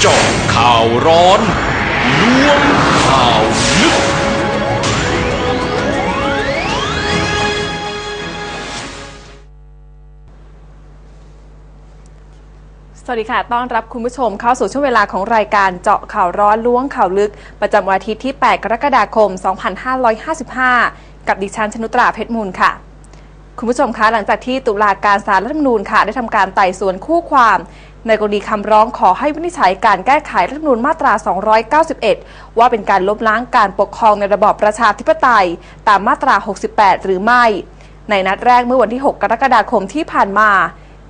เจาะข่าวร้อนล้วงข่าวลึก สวัสดีค่ะ ต้อนรับคุณผู้ชมเข้าสู่ช่วงเวลาของรายการเจาะข่าวร้อนล้วงข่าวลึก ประจำวันอาทิตย์ที่ 8 กรกฎาคม 2555 กับดิฉันชนุตราเพชรมูลค่ะ คุณผู้ชมคะหลังจากที่ตุลาการศาลรัฐธรรมนูญค่ะ ได้ทำการไต่สวนคู่ความ ในกรณีคำร้องขอให้วินิจฉัยการแก้ไขรัฐธรรมนูญมาตรา 291 ว่าเป็นการลบล้างการปกครองในระบอบประชาธิปไตย ตามมาตรา 68 หรือไม่ ในนัดแรกเมื่อวันที่ 6 กรกฎาคมที่ผ่านมา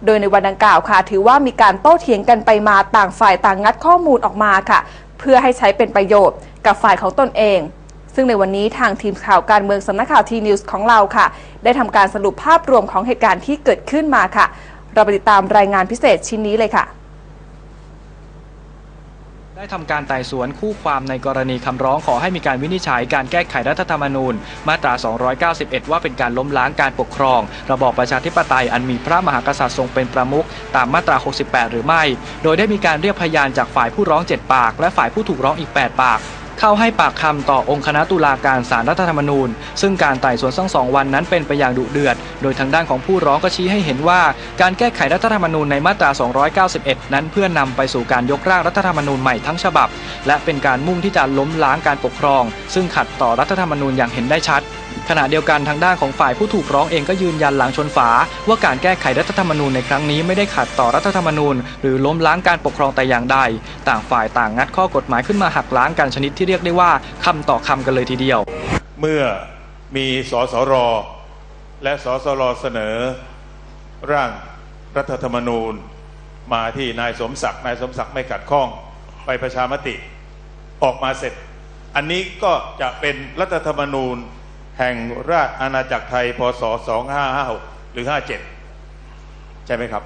โดยในวันดังกล่าวค่ะ ถือว่ามีการโต้เถียงกันไปมาต่างฝ่ายต่างงัดข้อมูลออกมาค่ะ เพื่อให้ใช้เป็นประโยชน์กับฝ่ายของตนเอง ซึ่งในวันนี้ทางทีมข่าวการเมืองสำนักข่าวทีนิวส์ของเราค่ะ ได้ทำการสรุปภาพรวมของเหตุการณ์ที่เกิดขึ้นมาค่ะ เราไปติดตามรายงานพิเศษชิ้นนี้เลยค่ะได้ทำการไต่สวนคู่ความในกรณีคำร้องขอให้มีการวินิจฉัยการแก้ไขรัฐธรรมนูญ มาตรา 291 ว่าเป็นการล้มล้างการปกครอง ระบอบประชาธิปไตยอันมีพระมหากษัตริย์ทรงเป็นประมุขตามมาตรา 68 หรือไม่ โดยได้มีการเรียกพยานจากฝ่ายผู้ร้อง 7 ปาก และฝ่ายผู้ถูกร้องอีก 8 ปาก เข้าให้ปากคำต่อองค์คณะตุลาการศาลรัฐธรรมนูญ ซึ่งการไต่สวนทั้งสองวันนั้นเป็นไปอย่างดุเดือด โดยทางด้านของผู้ร้องก็ชี้ให้เห็นว่า การแก้ไขรัฐธรรมนูญในมาตรา 291 นั้นเพื่อนำไปสู่การยกร่างรัฐธรรมนูญใหม่ทั้งฉบับ และเป็นการมุ่งที่จะล้มล้างการปกครอง ซึ่งขัดต่อรัฐธรรมนูญอย่างเห็นได้ชัด ขณะเดียวกันทางด้านของฝ่ายผู้ถูกร้องเองก็ยืนยันหลังชนฝา ว่าการแก้ไขรัฐธรรมนูญในครั้งนี้ไม่ได้ขัดต่อรัฐธรรมนูญ หรือล้มล้างการปกครองแต่อย่างใด ต่างฝ่ายต่างงัดข้อกฎหมายขึ้นมาหักล้างกันชนิดที่เรียกได้ว่าคำต่อคำกันเลยทีเดียว เมื่อมีสสรและสสรเสนอ ร่างรัฐธรรมนูญ มาที่นายสมศักดิ์นายสมศักดิ์ไม่ขัดข้องไปประชามติออกมาเสร็จ อันนี้ก็จะเป็นรัฐธรรมนูญ แห่งราชอาณาจักรไทยพศ 2556 หรือ 57 ใช่ไหมครับ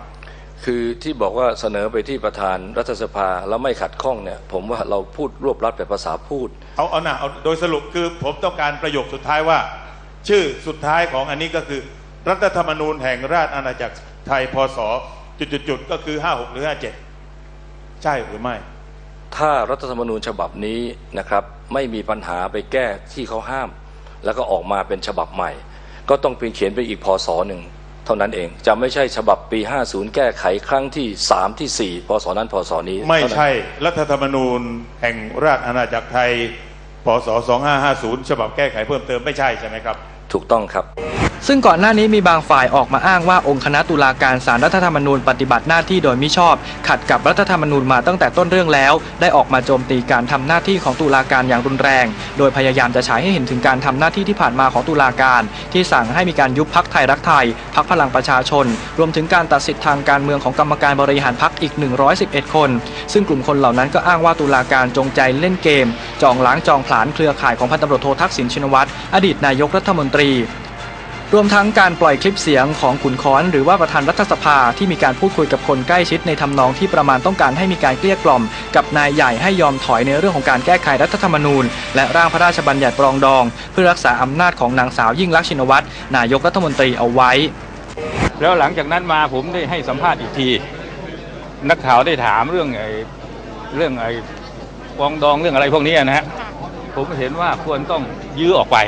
คือที่บอกว่าเสนอไปที่ประธานรัฐสภาแล้วไม่ขัดข้องเนี่ย ผมว่าเราพูดรวบรัดแบบภาษาพูด เอาเอานะเอาโดยสรุปคือผมต้องการประโยคสุดท้ายว่า ชื่อสุดท้ายของอันนี้ก็คือ รัฐธรรมนูญแห่งราชอาณาจักรไทยพศจุดๆๆก็คือ 56 หรือ 57 ใช่หรือไม่ ถ้ารัฐธรรมนูญฉบับนี้นะครับ ไม่มีปัญหาไปแก้ที่เขาห้าม แล้วก็ออกมาเป็นฉบับใหม่ ก็ต้องเพียงเขียนไปอีกพศหนึ่งเท่านั้นเองจะไม่ใช่ฉบับปี 50 แก้ไขครั้งที่ 3 ที่ 4พศนั้นพศนี้ ไม่เท่านั้นใช่รัฐธรรมนูญแห่งราชอาณาจักรไทยพศ2550 ฉบับแก้ไขเพิ่มเติมไม่ใช่ใช่ไหมครับ ถูกต้องครับ ซึ่งก่อนหน้านี้มีบางฝ่ายออกมาอ้างว่าองค์คณะตุลาการศาลรัฐธรรมนูญปฏิบัติหน้าที่โดยมิชอบ ขัดกับรัฐธรรมนูญมาตั้งแต่ต้นเรื่องแล้ว ได้ออกมาโจมตีการทำหน้าที่ของตุลาการอย่างรุนแรง โดยพยายามจะฉายให้เห็นถึงการทำหน้าที่ที่ผ่านมาของตุลาการ ที่สั่งให้มีการยุบพักไทยรักไทยพักพลังประชาชน รวมถึงการตัดสิทธิ์ทางการเมืองของกรรมการบริหารพักอีก 111 คน ซึ่งกลุ่มคนเหล่านั้นก็อ้างว่าตุลาการจงใจเล่นเกม จองล้างจองผลาญเครือข่ายของพันตำรวจโททักษิณชินวัตรอดีตนายกรัฐมนตรี รวมทั้งการปล่อยคลิปเสียงของขุนค้อนหรือว่าประธานรัฐสภาที่มีการพูดคุยกับคนใกล้ชิดในทำนองที่ประมาณต้องการให้มีการเกลี้ยกล่อม กับนายใหญ่ให้ยอมถอยในเรื่องของการแก้ไขรัฐธรรมนูญ และร่างพระราชบัญญัติปรองดอง เพื่อรักษาอำนาจของนางสาวยิ่งลักษณ์ชินวัตรนายกรัฐมนตรีเอาไว้ แล้วหลังจากนั้นมาผมได้ให้สัมภาษณ์อีกที นักข่าวได้ถามเรื่องไอ้เรื่องไอ้ปรองดองเรื่องอะไรพวกนี้นะฮะผมเห็นว่าควรต้องยื้อออกไป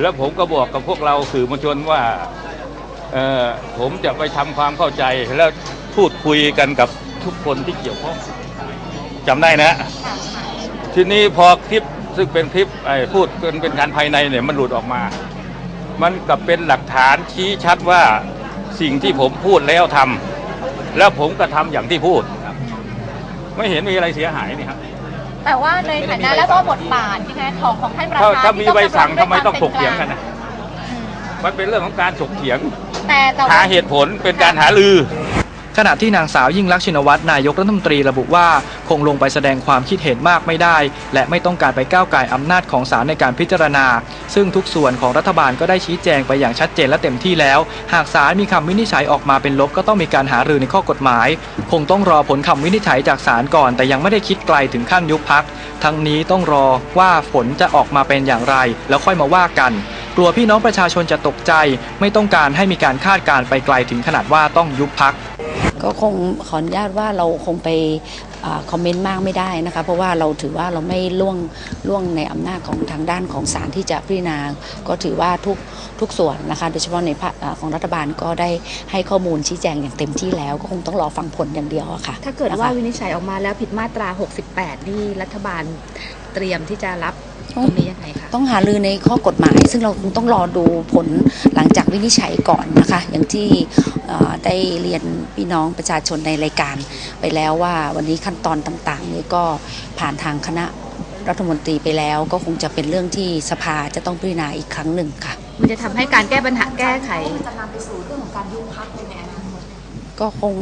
แล้วผมก็บอกกับพวกเราสื่อมวลชนว่าผมจะไปทำความเข้าใจแล้วพูดคุยกันกับทุกคนที่เกี่ยวข้องจำได้นะ ทีนี้พอคลิปซึ่งเป็นคลิปพูดเป็นเป็นการภายในเนี่ยมันหลุดออกมา มันกลับเป็นหลักฐานชี้ชัดว่าสิ่งที่ผมพูดแล้วทำแล้วผมก็ทำอย่างที่พูด ไม่เห็นมีอะไรเสียหายนี่ครับ แต่ว่าในฐานะและก็บทบาทนะคะของของท่านประถ้าธานถ้ามีที่ใบสั่งดำทำไมต้องถด้วกยเถียงควากันมนะอืมมันเป็นเรื่องของการถกเถียงแต่แต่หาว่า เหตุผลเป็นการหาลือ ขณะที่นางสาวยิ่งลักษณ์ชินวัตรนายกรัฐมนตรีระบุว่า คงลงไปแสดงความคิดเห็นมากไม่ได้ และไม่ต้องการไปก้าวไก่อำนาจของศาลในการพิจารณา ซึ่งทุกส่วนของรัฐบาลก็ได้ชี้แจงไปอย่างชัดเจนและเต็มที่แล้ว หากศาลมีคำวินิจฉัยออกมาเป็นลบก็ต้องมีการหารือในข้อกฎหมาย คงต้องรอผลคำวินิจฉัยจากศาลก่อน แต่ยังไม่ได้คิดไกลถึงขั้นยุบพักทั้งนี้ต้องรอว่าผลจะออกมาเป็นอย่างไร แล้วค่อยมาว่ากันกลัวพี่น้องประชาชนจะตกใจ ไม่ต้องการให้มีการคาดการณ์ไปไกลถึงขนาดว่าต้องยุบพัก ก็คงขออนุญาตว่าเราคงไปอาคอมเมนต์มากไม่ได้นะคะเพราะว่าเราถือว่าเราไม่ล่วงล่วงในอำนาจของทางด้านของศาลที่จะพิจารณา ก็ถือว่าทุกทุกส่วนนะคะโดยเฉพาะในภาคอ่าของรัฐบาลก็ได้ให้ข้อมูลชี้แจงอย่างเต็มที่แล้ว ก็คงต้องรอฟังผลอย่างเดียวอะค่ะ ถ้าเกิดว่านะคะวินิจฉัยออกมาแล้วผิดมาตรา 68 นี่รัฐบาลเตรียมที่จะรับ ตรงนี้ยังไงคะต้องหารือในข้อกฎหมาย ซึ่งเราคงต้องรอดูผลหลังจากวินิจฉัยก่อนนะคะ อย่างที่เอ่อได้เรียนพี่น้องประชาชนในรายการไปแล้วว่าวันนี้ขั้นตอนต่างๆนี่ก็ผ่านทางคณะรัฐมนตรีไปแล้วก็คงจะเป็นเรื่องที่สภาจะต้องพิจารณาอีกครั้งหนึ่งค่ะ มันจะทำให้การแก้ปัญหาแก้ไขก็ คง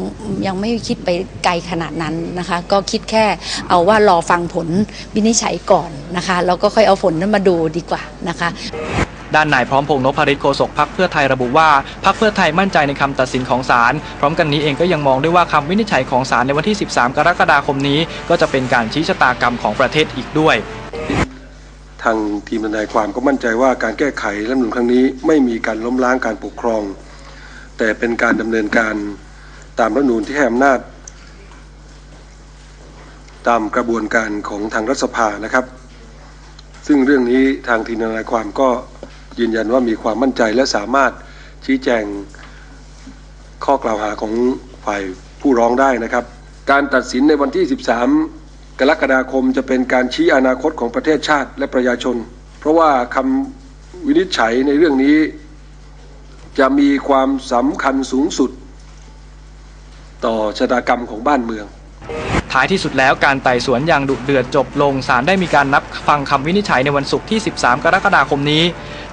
ยังไม่คิดไปไกลขนาดนั้นนะคะ ก็คิดแค่เอาว่ารอฟังผลวินิจฉัยก่อนนะคะแล้วก็ค่อยเอาผลนั้นมาดูดีกว่านะคะด้านนายพร้อมพงษ์นพริตโฆษกพักเพื่อไทยระบุว่าพักเพื่อไทยมั่นใจในคำตัดสินของศาลพร้อมกันนี้เองก็ยังมองด้วยว่าคำวินิจฉัยของศาลในวันที่ 13 กรกฎาคมนี้ ก็จะเป็นการชี้ชะตากรรมของประเทศอีกด้วย ทางทีมทนายความก็มั่นใจว่าการแก้ไขรัฐธรรมนูญครั้งนี้ไม่มีการล้มล้างการปกครอง แต่เป็นการดำเนินการ ตามรัฐนูญที่ให้อำนาจ ตามกระบวนการของทางรัฐสภานะครับ ซึ่งเรื่องนี้ทางทีมทนายความก็ยืนยันว่ามีความมั่นใจและสามารถชี้แจงข้อกล่าวหาของฝ่ายผู้ร้องได้นะครับ การตัดสินในวันที่ 13 กรกฎาคมจะเป็นการชี้อนาคตของประเทศชาติและประชาชน เพราะว่าคำวินิจฉัยในเรื่องนี้ จะมีความสำคัญสูงสุด ต่อชะตากรรมของบ้านเมือง ท้ายที่สุดแล้วการไต่สวนอย่างดุเดือดจบลงศาลได้มีการนับฟังคำวินิจฉัยในวันศุกร์ที่ 13 กรกฎาคมนี้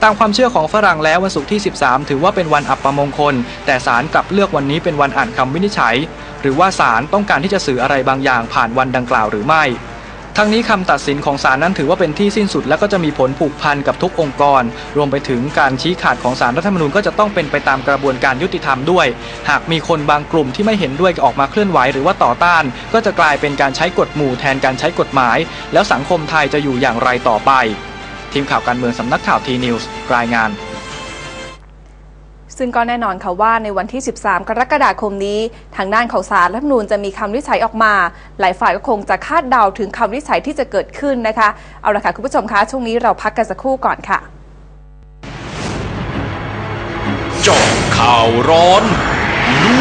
ตามความเชื่อของฝรั่งแล้ววันศุกร์ที่ 13 ถือว่าเป็นวันอัปมงคล แต่ศาลกลับเลือกวันนี้เป็นวันอ่านคำวินิจฉัย หรือว่าศาลต้องการที่จะสื่ออะไรบางอย่างผ่านวันดังกล่าวหรือไม่ ทั้งนี้คำตัดสินของศาลนั้นถือว่าเป็นที่สิ้นสุด และก็จะมีผลผูกพันกับทุกองค์กร รวมไปถึงการชี้ขาดของศาลรัฐธรรมนูญก็จะต้องเป็นไปตามกระบวนการยุติธรรมด้วย หากมีคนบางกลุ่มที่ไม่เห็นด้วยออกมาเคลื่อนไหวหรือว่าต่อต้าน ก็จะกลายเป็นการใช้กฎหมู่แทนการใช้กฎหมาย แล้วสังคมไทยจะอยู่อย่างไรต่อไป ทีมข่าวการเมืองสำนักข่าวทีนิวส์รายงาน ซึ่งก็แน่นอนค่ะว่าในวันที่ 13 กรกฎาคมนี้ ทางด้านของสารรัฐมนูญจะมีคำวิจัยออกมา หลายฝ่ายก็คงจะคาดเดาถึงคำวิจัยที่จะเกิดขึ้นนะคะ เอาละค่ะคุณผู้ชมคะ ช่วงนี้เราพักกันสักครู่ก่อนค่ะจาะข่าวร้อน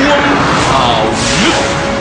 ล้วงข่าวลึก